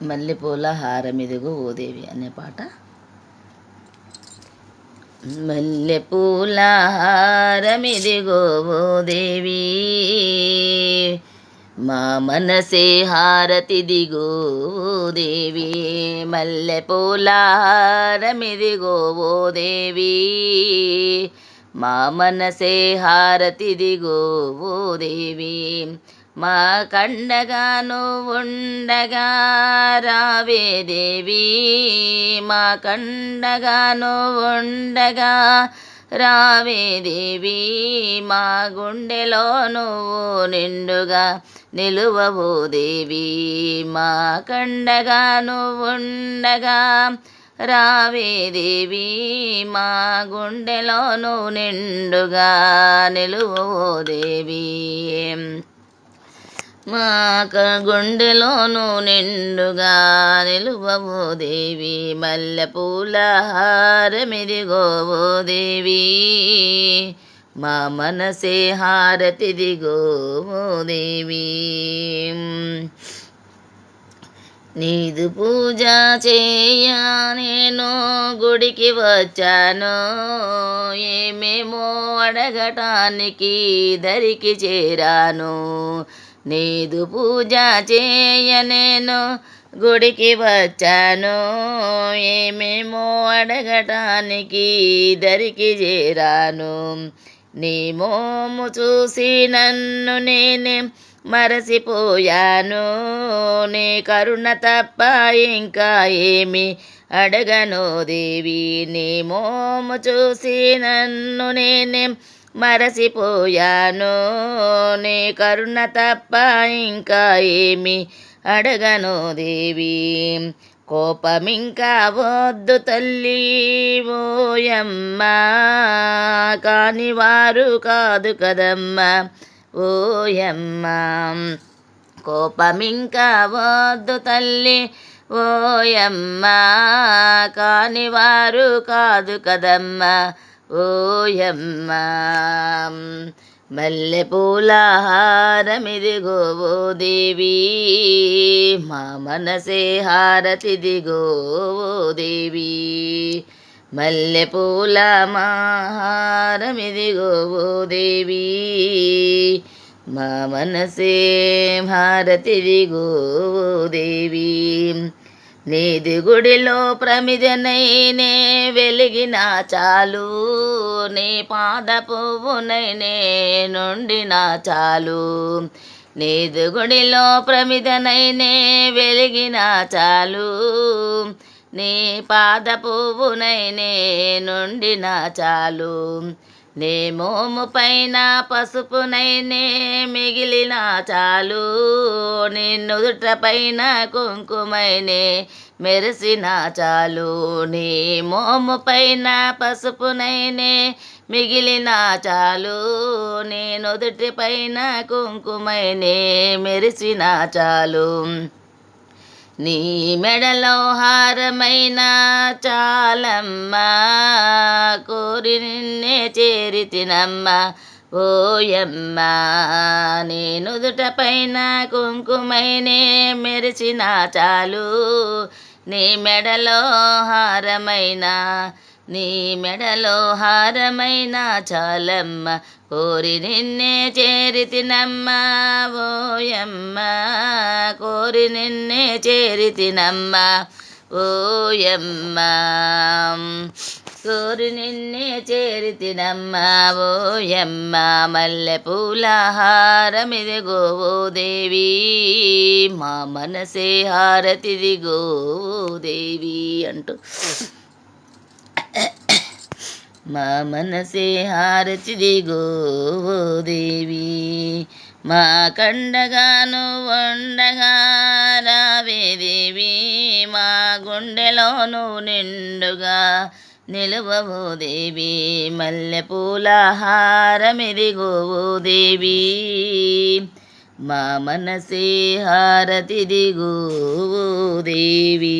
మల్లెపూల హారమిదిగో ఓ దేవి అనే పాట. మల్లెపూల హారమిదిగో ఓ దేవి మా మనసే హారతి దిగో దేవి మల్లెపూల హారమిదిగో ఓ దేవి మా మనసే హారతి దిగో ఓ దేవి మా కండగాను ఉండగా రావే దేవి. మా కండగాను ఉండగా రావే దేవి. మా గుండెలో నువ్వు నిండుగా నిలువవు దేవి. మా కండగా నువ్వుండగా రావే దేవి. మా గుండెలోను నిండుగా నిలువో దేవి. మాక గుండెలోను నిండుగా నిలువవు దేవి మల్లెపూల హారమిదిగోవో దేవి. మా మనసే హారతిదిగో ఓ దేవి. నీదు పూజ చేయ నేను గుడికి వచ్చాను. ఏమేమో అడగటానికి దరికి చేరాను. నీదు పూజ చేయలేను గుడికి వచ్చాను. ఏమేమో అడగటానికి దరికి చేరాను. నీ మోము చూసి నన్ను నేనే మరసిపోయాను నీ కరుణ తప్ప ఇంకా ఏమి అడగను దేవి. నీ మోము చూసి నన్ను నేనే మరసిపోయాను. నీ కరుణ తప్ప ఇంకా ఏమి అడగను దేవి. కోపమింకా వద్దు తల్లి ఓయమ్మా. కాని వారు కాదు కదమ్మా ఓయమ్మా. కోపమింకా వద్దు తల్లి ఓయమ్మా. కాని వారు కాదు కదమ్మా ఓయమ్మా మల్లెపూల హారమిదిగో ఓ దేవి మా మనసే హారతిదిగో ఓ దేవి. మల్లెపూల హారమిదిగో ఓ దేవి మా మనసే హారతిదిగో ఓ దేవి. నీది గుడిలో ప్రమిదనైనే వెలిగిన చాలు నీ పాద పువ్వునైనే నుండిన చాలు. నీది గుడిలో ప్రమిదనైనే వెలిగిన చాలు నీ పాద పువ్వునైనే నుండిన చాలు. నీ మోము పైన పసుపునైనే మిగిలిన చాలు. నీ నుదుట పైన కుంకుమైనే మెరిసిన చాలు. నీ మోము పైన పసుపునైనే మిగిలిన చాలు. నీ నుదుటి పైన కుంకుమైనే మెరిసిన చాలు. నీ మెడలో హారమైన చాలమ్మా కోరి నిన్నే చేరితినమ్మా ఓయమ్మా నీ నుదుట పైన కుంకుమైనే మెరిచిన చాలు. నీ మెడలో హారమైన నీ మెడలో హారమైన చాలమ్మ కోరి నిన్నే చేరితినమ్మ ఓయమ్మ. కోరి నిన్నే చేరితినమ్మ. ఓయమ్మ. కోరి నిన్నే చేరితినమ్మ. ఓయమ్మ. మల్లె హారమిదిగో దేవి. మా మనసే హారతిదిగో ఓ దేవి అంటూ. మా మనసే హారతిదిగో దేవి మా కండగాను వండగా రావే దేవి. మా గుండెలోను నిండుగా నిలువవో దేవి. మల్లెపూల హారమిదిగో దేవి మా మనసే హారతిదిగో దేవి